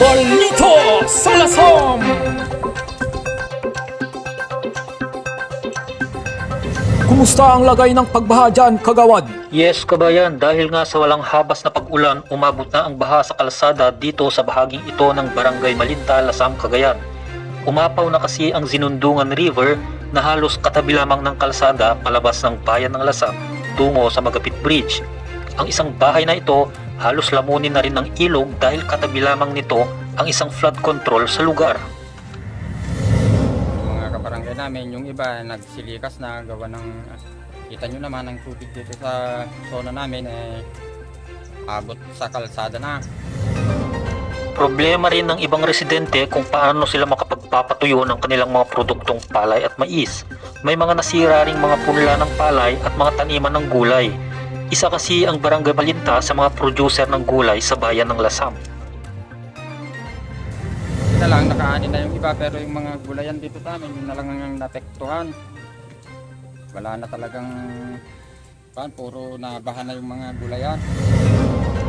Polito Salasom! Kumusta ang lagay ng pagbaha dyan, kagawad? Yes, kabayan, dahil nga sa walang habas na pag-ulan, umabot na ang baha sa kalsada dito sa bahaging ito ng Barangay Malinta, Lasam, Cagayan. Umapaw na kasi ang Zinundungan River na halos katabi lamang ng kalsada palabas ng bayan ng Lasam tungo sa Magapit Bridge. Ang isang bahay na ito halos lamunin na rin ng ilog dahil katabi lamang nito ang isang flood control sa lugar. Mga kabarangay namin, yung iba nagsilikas na gawa ng kita nyo naman ang tubig dito sa zona namin eh abot sa kalsada na. Problema rin ng ibang residente kung paano sila makapagpapatuyo ng kanilang mga produktong palay at mais. May mga nasira ring mga punla ng palay at mga taniman ng gulay. Isa kasi ang Barangay Malinta sa mga producer ng gulay sa bayan ng Lasam. Ito lang, nakaani na yung iba pero yung mga gulayan dito sa amin, yun na lang ang napektuhan. Wala na talagang pan, puro nabaha na yung mga gulayan.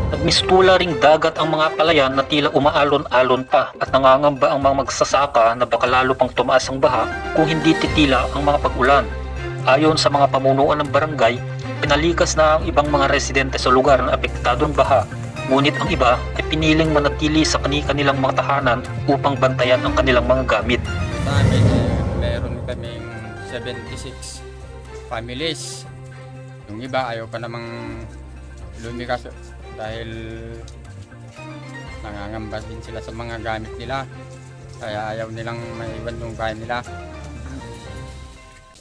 Nagmistula ring dagat ang mga palayan na tila umaalon-alon pa at nangangamba ang mga magsasaka na baka lalo pang tumaas ang baha kung hindi titila ang mga pag-ulan. Ayon sa mga pamunuan ng barangay, pinalikas na ang ibang mga residente sa lugar na apektadong baha ngunit ang iba ay piniling manatili sa kani-kanilang mga tahanan upang bantayan ang kanilang mga gamit. Sa amin, eh, meron kaming 76 families. Yung iba ayaw pa namang lumikas dahil nangangamba din sila sa mga gamit nila. Kaya ayaw nilang maiwan yung bahay nila.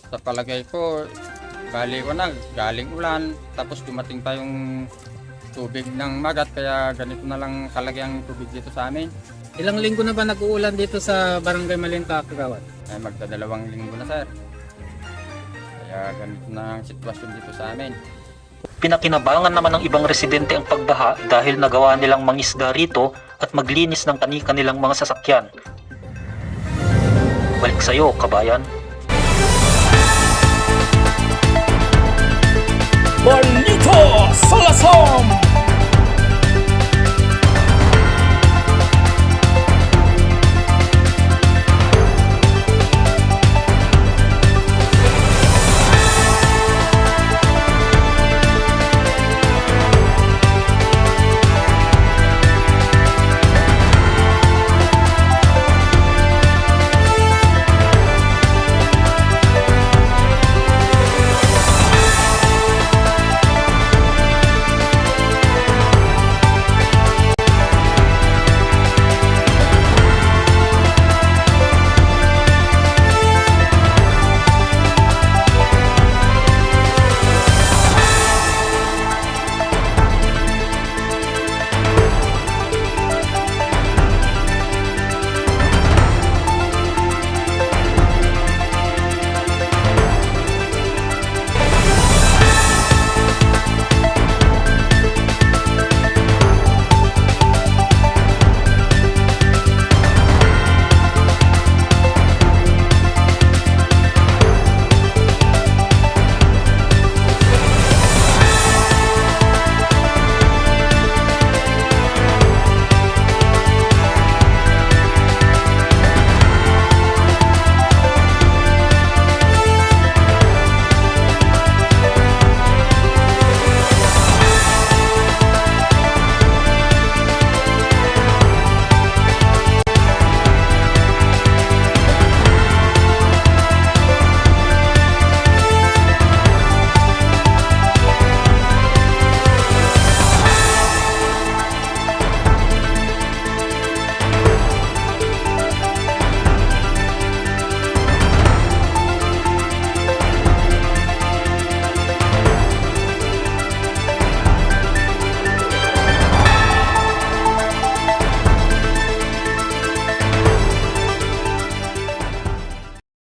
Sa palagay ko, bali ko na, galing ulan, tapos dumating pa yung tubig ng magat, kaya ganito na lang kalagay ang tubig dito sa amin. Ilang linggo na ba nag-uulan dito sa Barangay Malinta, Kagawad? ay magdadalawang linggo na sir. Kaya ganito na ang sitwasyon dito sa amin. Pinakinabangan naman ng ibang residente ang pagbaha dahil nagawa nilang mangisda rito at maglinis ng kani-kanilang mga sasakyan. Balik sa'yo, kabayan. Polito Salasom!